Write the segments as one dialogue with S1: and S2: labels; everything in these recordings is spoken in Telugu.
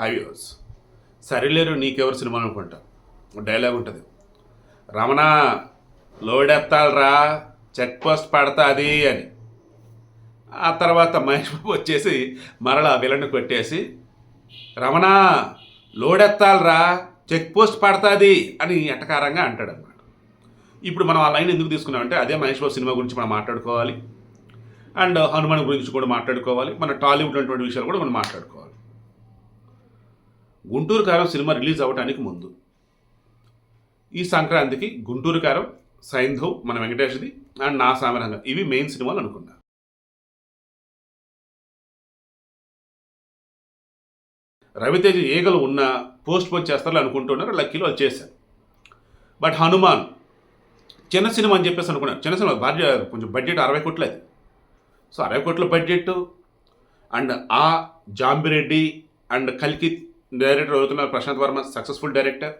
S1: హైవ్యూస్ సరిలేరు నీకెవరు సినిమా అనుకుంటా? డైలాగ్ ఉంటుంది. రమణ లోడెత్తాలరా చెక్ పోస్ట్ పడతాది అని. ఆ తర్వాత మహేష్ బాబు వచ్చేసి మరలా విలన్ను కొట్టేసి రమణ లోడెత్తాలరా చెక్ పోస్ట్ పడతాది అని ఎట్టకారంగా అంటాడు అనమాట ఇప్పుడు మనం ఆ లైన్ ఎందుకు తీసుకున్నామంటే అదే మహేష్ బాబు సినిమా గురించి మనం మాట్లాడుకోవాలి. అండ్ హనుమాన్ గురించి కూడా మాట్లాడుకోవాలి. మన టాలీవుడ్ ఉన్నటువంటి విషయాలు కూడా మనం మాట్లాడుకోవాలి. గుంటూరు కారం సినిమా రిలీజ్ అవ్వడానికి ముందు. ఈ సంక్రాంతికి గుంటూరు కారం సైంధవ్ మన వెంకటేష్ది అండ్ నా సామరంగం. ఇవి మెయిన్ సినిమాలు అనుకున్నా రవితేజ ఈగలు ఉన్న పోస్ట్ పోన్ చేస్తారని అనుకుంటున్నారు లక్కీలో వాళ్ళు చేశారు. బట్ హనుమాన్ చిన్న సినిమా అని చెప్పేసి అనుకున్నారు. చిన్న సినిమా భార్య కొంచెం బడ్జెట్ అరవై కోట్లది సో అరవై కోట్ల బడ్జెట్ అండ్ ఆ జాంబిరెడ్డి అండ్ కల్కి డైరెక్టర్ అవుతున్నారు Prashanth Varma successful director.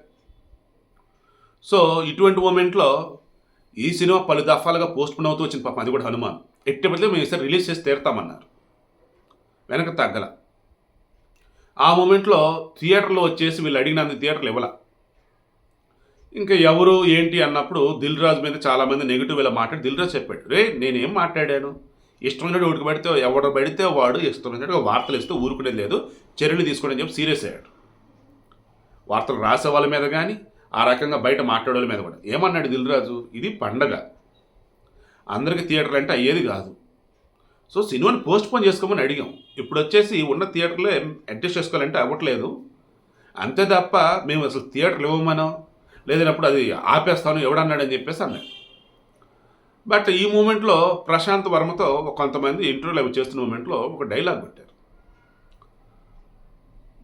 S1: So ఇటువంటి మూమెంట్లో ఈ సినిమా పలు దఫాలుగా పోస్ట్ పోన్ అవుతూ వచ్చింది పాపం. అది కూడా హనుమాన్. ఎట్టి బదిలీ మేము ఈసారి రిలీజ్ చేసి తీరుతామన్నారు. వెనక తగ్గల. ఆ మూమెంట్లో థియేటర్లో వచ్చేసి వీళ్ళు అడిగినంత థియేటర్లు ఇవ్వాల. ఇంకా ఎవరు ఏంటి అన్నప్పుడు దిల్ రాజు మీద చాలామంది నెగిటివ్ ఇలా మాట్లాడి దిల్ రాజు చెప్పాడు రే నేనేం మాట్లాడాను? ఇష్టం ఉన్నట్టు ఉడికి పెడితే ఎవడు పెడితే వాడు ఇష్టం వార్తలు ఇస్తూ ఊరుకునేది లేదు. చర్యలు తీసుకోవడం చెప్పి సీరియస్ అయ్యాడు. వార్తలు రాసే వాళ్ళ మీద కానీ ఆ రకంగా బయట మాట్లాడే మీద కూడా. ఏమన్నాడు దిల్ రాజు ఇది పండగ. అందరికీ థియేటర్లు అంటే అయ్యేది కాదు. సో సినిమాని పోస్ట్ పోన్ చేసుకోమని అడిగాం. ఇప్పుడు వచ్చేసి ఉన్న థియేటర్లో అడ్జస్ట్ చేసుకోవాలంటే అవ్వట్లేదు. అంతే తప్ప మేము అసలు థియేటర్లు ఇవ్వమనో లేదన్నప్పుడు అది ఆపేస్తాను ఎవడన్నాడని చెప్పేసి అన్నాడు. బట్ ఈ మూమెంట్లో ప్రశాంత్ వర్మతో కొంతమంది ఇంటర్వ్యూలు అవి చేస్తున్న మూమెంట్లో ఒక డైలాగ్ పెట్టారు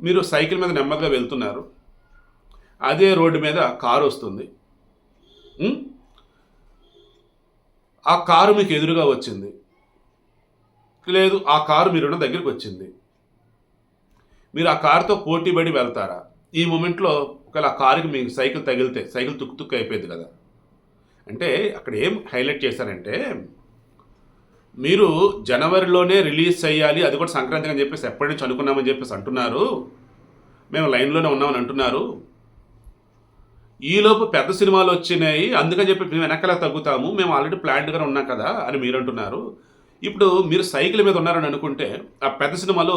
S1: మీరు సైకిల్ మీద నెమ్మదిగా వెళ్తున్నారు. అదే రోడ్డు మీద కారు వస్తుంది. ఆ కారు మీకు ఎదురుగా వచ్చింది. లేదు ఆ కారు మీరున్న దగ్గరికి వచ్చింది. మీరు ఆ కారుతో పోటీ పడి వెళ్తారా? ఈ మూమెంట్లో ఒకవేళ ఆ కారుకి మీకు సైకిల్ తగిలితే సైకిల్ తుక్కు తుక్కు అయిపోయింది కదా. అంటే అక్కడ ఏం హైలైట్ చేశారంటే మీరు జనవరిలోనే రిలీజ్ చేయాలి అది కూడా సంక్రాంతి అని చెప్పేసి ఎప్పటి నుంచి అనుకున్నామని చెప్పేసి అంటున్నారు. మేము లైన్లోనే ఉన్నామని అంటున్నారు. ఈలోపు పెద్ద సినిమాలు వచ్చినాయి అందుకని చెప్పి మేము వెనకలా తగ్గుతాము మేము ఆల్రెడీ ప్లాంట్గానే ఉన్నాం కదా అని మీరు అంటున్నారు. ఇప్పుడు మీరు సైకిల్ మీద ఉన్నారని అనుకుంటే ఆ పెద్ద సినిమాలో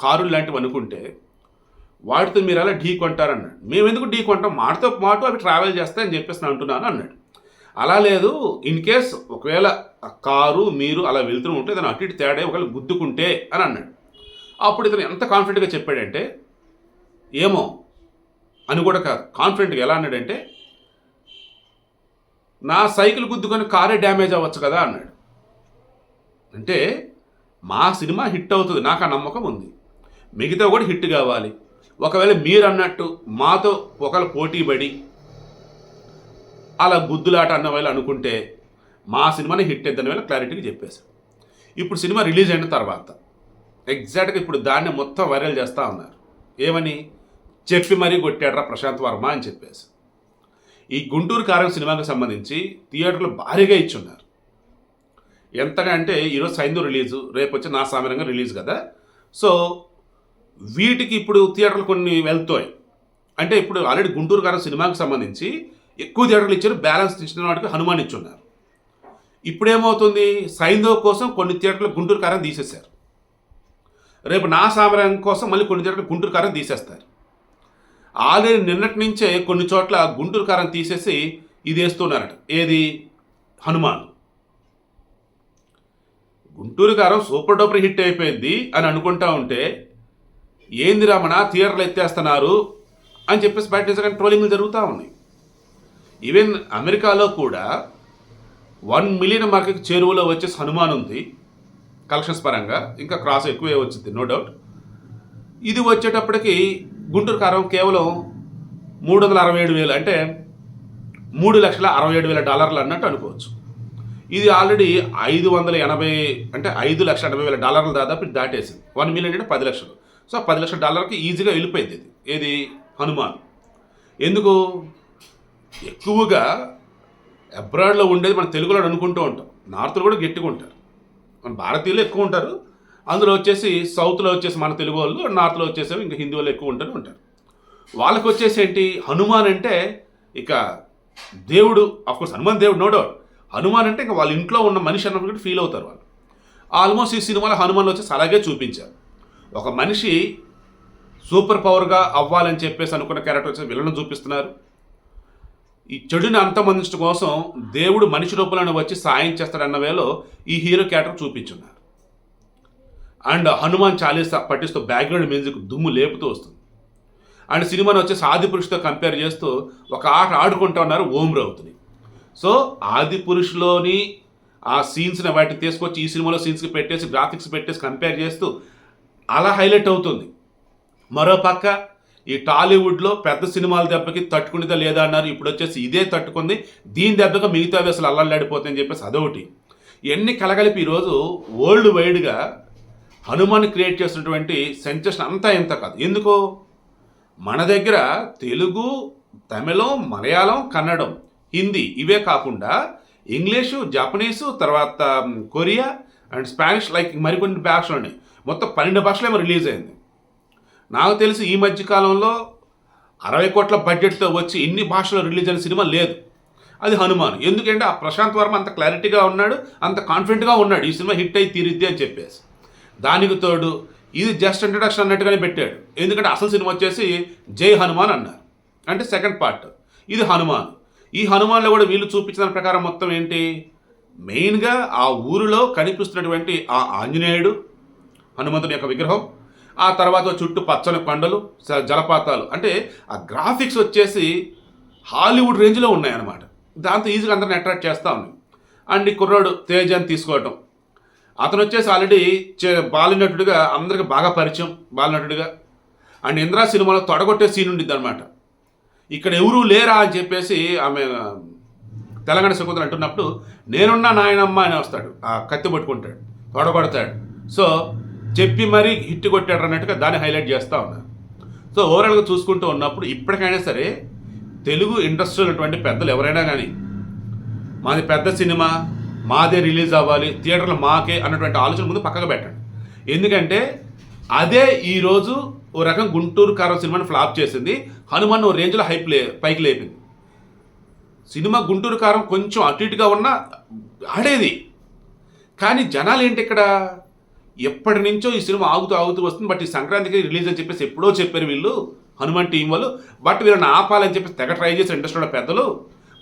S1: కారులు లాంటివి అనుకుంటే వాటితో మీరు అలా ఢీ కొంటారన్నాడు. మేము ఎందుకు ఢీ కొంటాం? మాటతో మాట అవి ట్రావెల్ చేస్తాయని చెప్పేసి అంటున్నాను అన్నాడు. అలా లేదు. ఇన్ కేస్ ఒకవేళ కారు మీరు అలా వెళ్తూ ఉంటే దాని అటు ఇటు తేడా ఒకవేళ గుద్దుకుంటే అని అన్నాడు. అప్పుడు ఇతను ఎంత కాన్ఫిడెంట్గా చెప్పాడంటే ఏమో అని కూడా కాదు. కాన్ఫిడెంట్గా ఎలా అన్నాడంటే నా సైకిల్ గుద్దుకొని కారే డ్యామేజ్ అవ్వచ్చు కదా అన్నాడు. అంటే మా సినిమా హిట్ అవుతుంది. నాకు ఆ నమ్మకం ఉంది. మిగతా కూడా హిట్ కావాలి. ఒకవేళ మీరు అన్నట్టు మాతో ఒకవేళ పోటీ పడి అలా గుద్దులాట అన్న వాళ్ళు అనుకుంటే మా సినిమాని హిట్ అయిద్దని వేళ క్లారిటీగా చెప్పేశారు. ఇప్పుడు సినిమా రిలీజ్ అయిన తర్వాత ఎగ్జాక్ట్గా ఇప్పుడు దాన్ని మొత్తం వైరల్ చేస్తూ ఉన్నారు. ఏమని? చెప్పి మరీ కొట్టాడరా ప్రశాంత్ వర్మ అని చెప్పేసి. ఈ గుంటూరు కారం సినిమాకి సంబంధించి థియేటర్లు భారీగా ఇచ్చున్నారు. ఎంతగా అంటే ఈరోజు సైందు రిలీజు రేపు వచ్చి నా సామరంగా రిలీజ్ కదా. సో వీటికి ఇప్పుడు థియేటర్లు కొన్ని వెళ్తాయి. అంటే ఇప్పుడు ఆల్రెడీ గుంటూరు కారం సినిమాకి సంబంధించి ఎక్కువ థియేటర్లు ఇచ్చారు బ్యాలెన్స్ తీసిన వాటికి హనుమాన్ ఇచ్చున్నారు. ఇప్పుడేమవుతుంది? సైంధవ్ కోసం కొన్ని థియేటర్లు గుంటూరు కారం తీసేశారు. రేపు నా సామరాయం కోసం మళ్ళీ కొన్ని థియేటర్లు గుంటూరు కారం తీసేస్తారు. ఆల్రెడీ నిన్నటి నుంచే కొన్ని చోట్ల గుంటూరు కారం తీసేసి ఇది వేస్తున్నారట. ఏది? హనుమాన్. గుంటూరు కారం సూపర్ డూపర్ హిట్ అయిపోయింది అని అనుకుంటా ఉంటే ఏంది రమణ థియేటర్లు ఎత్తేస్తున్నారు అని చెప్పేసి బయట నిజంగా ట్రోలింగ్లు జరుగుతూ ఉన్నాయి. ఈవెన్ అమెరికాలో కూడా వన్ మిలియన్ మార్కెట్ చేరువలో వచ్చేసి హనుమాన్ ఉంది. కలెక్షన్స్ పరంగా ఇంకా క్రాస్ ఎక్కువే వచ్చింది నో డౌట్ ఇది వచ్చేటప్పటికి గుంటూరు కారం కేవలం మూడు వందల అరవై ఏడు వేలు అంటే మూడు లక్షల అరవై ఏడు వేల డాలర్లు అన్నట్టు అనుకోవచ్చు. ఇది ఆల్రెడీ ఐదు వందల ఎనభై అంటే ఐదు లక్షల ఎనభై వేల డాలర్లు దాదాపు దాటేసింది. వన్ మిలియన్ అంటే పది లక్షలు. సో పది లక్షల డాలర్కి ఈజీగా వెళ్ళిపోయింది ఇది. ఏది? హనుమాన్. ఎందుకు? ఎక్కువగా అబ్రాడ్లో ఉండేది మన తెలుగులో అనుకుంటూ ఉంటాం. నార్త్లో కూడా గట్టిగా ఉంటారు. మన భారతీయులు ఎక్కువ ఉంటారు. అందులో వచ్చేసి సౌత్లో వచ్చేసి మన తెలుగు వాళ్ళు నార్త్లో వచ్చేసి ఇంకా హిందీ వాళ్ళు ఎక్కువ ఉంటారు ఉంటారు. వాళ్ళకి వచ్చేసి ఏంటి? హనుమాన్ అంటే ఇక దేవుడు అఫ్కోర్స్ హనుమాన్ దేవుడు నో డౌట్ హనుమాన్ అంటే ఇంకా వాళ్ళ ఇంట్లో ఉన్న మనిషి అన్నప్పుడు ఫీల్ అవుతారు వాళ్ళు. ఆల్మోస్ట్ ఈ సినిమాలో హనుమాన్ వచ్చేసి అలాగే చూపించారు. ఒక మనిషి సూపర్ పవర్గా అవ్వాలని చెప్పేసి అనుకున్న క్యారెక్టర్ వచ్చేసి విలన్ చూపిస్తున్నారు. ఈ చెడుని అంతమందించడం కోసం దేవుడు మనిషి రూపంలో వచ్చి సాయం చేస్తాడన్న వేలో ఈ హీరో క్యారెక్టర్ చూపించున్నారు. అండ్ హనుమాన్ చాలీసా పట్టిస్తూ బ్యాక్గ్రౌండ్ మ్యూజిక్ దుమ్ము లేపుతూ వస్తుంది. అండ్ సినిమాని వచ్చి ఆది పురుషుతో కంపేర్ చేస్తూ ఒక ఆట ఆడుకుంటా ఉన్నారు ఓం రౌత్ని. సో ఆది పురుషులోని ఆ సీన్స్ని వాటిని తీసుకొచ్చి ఈ సినిమాలో సీన్స్కి పెట్టేసి గ్రాఫిక్స్ పెట్టేసి కంపేర్ చేస్తూ అలా హైలైట్ అవుతుంది. మరో పక్క ఈ టాలీవుడ్లో పెద్ద సినిమాల దెబ్బకి తట్టుకునేదా లేదా అన్నారు. ఇప్పుడు వచ్చేసి ఇదే తట్టుకుంది. దీని దెబ్బకి మిగతావి అసలు అల్లల్లాడిపోతాయని చెప్పేసి అదొకటి. ఇవన్నీ కలగలిపి ఈరోజు వరల్డ్ వైడ్గా హనుమాన్ క్రియేట్ చేసినటువంటి సెన్సేషన్ అంతా ఎంత కాదు. ఎందుకో? మన దగ్గర తెలుగు తమిళం మలయాళం కన్నడం హిందీ ఇవే కాకుండా ఇంగ్లీషు జపనీసు తర్వాత కొరియా అండ్ స్పానిష్ లైక్ మరికొన్ని భాషలు ఉన్నాయి. మొత్తం పన్నెండు భాషలేమో రిలీజ్ అయింది. నాకు తెలిసి ఈ మధ్యకాలంలో అరవై కోట్ల బడ్జెట్తో వచ్చి ఇన్ని భాషలో రిలీజ్ అయిన సినిమా లేదు. అది హనుమాన్. ఎందుకంటే ఆ ప్రశాంత్ వర్మ అంత క్లారిటీగా ఉన్నాడు అంత కాన్ఫిడెంట్గా ఉన్నాడు. ఈ సినిమా హిట్ అయి తీరిద్ది అని చెప్పేసి. దానికి తోడు ఇది జస్ట్ ఇంట్రడక్షన్ అన్నట్టుగానే పెట్టాడు. ఎందుకంటే అసలు సినిమా వచ్చేసి జై హనుమాన్ అన్నారు. అంటే సెకండ్ పార్ట్. ఇది హనుమాన్. ఈ హనుమాన్లో కూడా వీళ్ళు చూపించిన ప్రకారం మొత్తం ఏంటి? మెయిన్గా ఆ ఊరిలో కనిపిస్తున్నటువంటి ఆ ఆంజనేయుడు హనుమంతుని యొక్క విగ్రహం ఆ తర్వాత చుట్టూ పచ్చని కొండలు జలపాతాలు. అంటే ఆ గ్రాఫిక్స్ వచ్చేసి హాలీవుడ్ రేంజ్లో ఉన్నాయన్నమాట. దాంతో ఈజీగా అందరిని అట్రాక్ట్ చేస్తూ ఉన్నాయి అండ్ ఈ కుర్రాడు తేజాన్ని తీసుకోవటం. అతను వచ్చేసి ఆల్రెడీ చే- బాలినటుడిగా అందరికి బాగా పరిచయం బాలినటుడిగా అండ్ ఇంద్రా సినిమాలో తొడగొట్టే సీన్ ఉండిద్ది అనమాట ఇక్కడ ఎవరూ లేరా అని చెప్పేసి ఆమె తెలంగాణ శకుంతలు అంటున్నప్పుడు నేనున్నా నాయనమ్మ అని వస్తాడు. ఆ కత్తి పట్టుకుంటాడు తొడగొడతాడు. సో చెప్పి మరీ హిట్ కొట్టాడు అన్నట్టుగా దాన్ని హైలైట్ చేస్తూ ఉన్నారు సో ఓవరాల్గా చూసుకుంటూ ఉన్నప్పుడు ఇప్పటికైనా సరే తెలుగు ఇండస్ట్రీ ఉన్నటువంటి పెద్దలు ఎవరైనా కానీ మాది పెద్ద సినిమా మాదే రిలీజ్ అవ్వాలి థియేటర్లో మాకే అన్నటువంటి ఆలోచన ముందు పక్కకు పెట్టండి. ఎందుకంటే అదే ఈరోజు ఓ రకం గుంటూరు కారం సినిమాని ఫ్లాప్ చేసింది. హనుమాన్ ఓ రేంజ్లో హైప్ లే పైకి లేపింది. సినిమా గుంటూరు కారం కొంచెం అటు ఇటుగా ఉన్నా ఆడేది. కానీ జనాలు ఏంటి ఇక్కడ? ఎప్పటి నుంచో ఈ సినిమా ఆగుతూ ఆగుతూ వస్తుంది. బట్ ఈ సంక్రాంతికి రిలీజ్ అని చెప్పేసి ఎప్పుడో చెప్పారు వీళ్ళు హనుమాన్ టీం వాళ్ళు. బట్ వీళ్ళని ఆపాలని చెప్పేసి తెగ ట్రై చేశారు ఇండస్ట్రీలో పెద్దలు.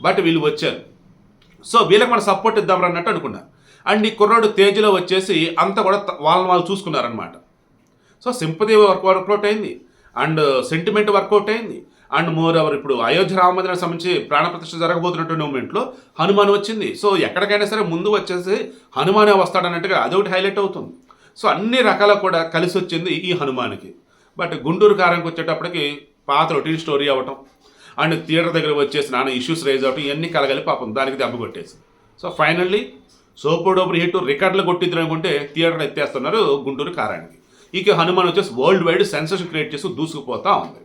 S1: బట్ వీళ్ళు వచ్చారు. సో వీళ్ళకి మనం సపోర్ట్ ఇద్దాం అన్నట్టు అనుకున్నారు అండ్ ఈ కుర్రాడు తేజ్లో వచ్చేసి అంతా కూడా వాళ్ళని వాళ్ళు చూసుకున్నారనమాట so sympathy work work out అయింది. అండ్ సెంటిమెంట్ వర్కౌట్ అయింది. అండ్ మోర్ ఎవరు ఇప్పుడు అయోధ్య రామ మందిరానికి సంబంధించి ప్రాణప్రతిష్ఠ జరగబోతున్నటువంటి మూమెంట్లో హనుమాన్ వచ్చింది. సో ఎక్కడికైనా సరే ముందు వచ్చేసి హనుమానే వస్తాడన్నట్టుగా అదొకటి హైలైట్ అవుతుంది. సో అన్ని రకాల కూడా కలిసి వచ్చింది ఈ హనుమాన్కి. బట్ గుంటూరు కారంకి వచ్చేటప్పటికి పాత రొటీన్ స్టోరీ అవ్వటం అండ్ థియేటర్ దగ్గర వచ్చేసి నాన్న ఇష్యూస్ రైజ్ అవ్వటం ఇవన్నీ కలగలి పాపం దానికి దెబ్బ కొట్టేసి. So finally super duper hit రికార్డులు కొట్టిద్దరు అనుకుంటే థియేటర్ ఎత్తేస్తున్నారు గుంటూరు కారానికి. ఇక హనుమాన్ వచ్చేసి వరల్డ్ వైడ్ సెన్సేషన్ క్రియేట్ చేస్తూ దూసుకుపోతా ఉంది.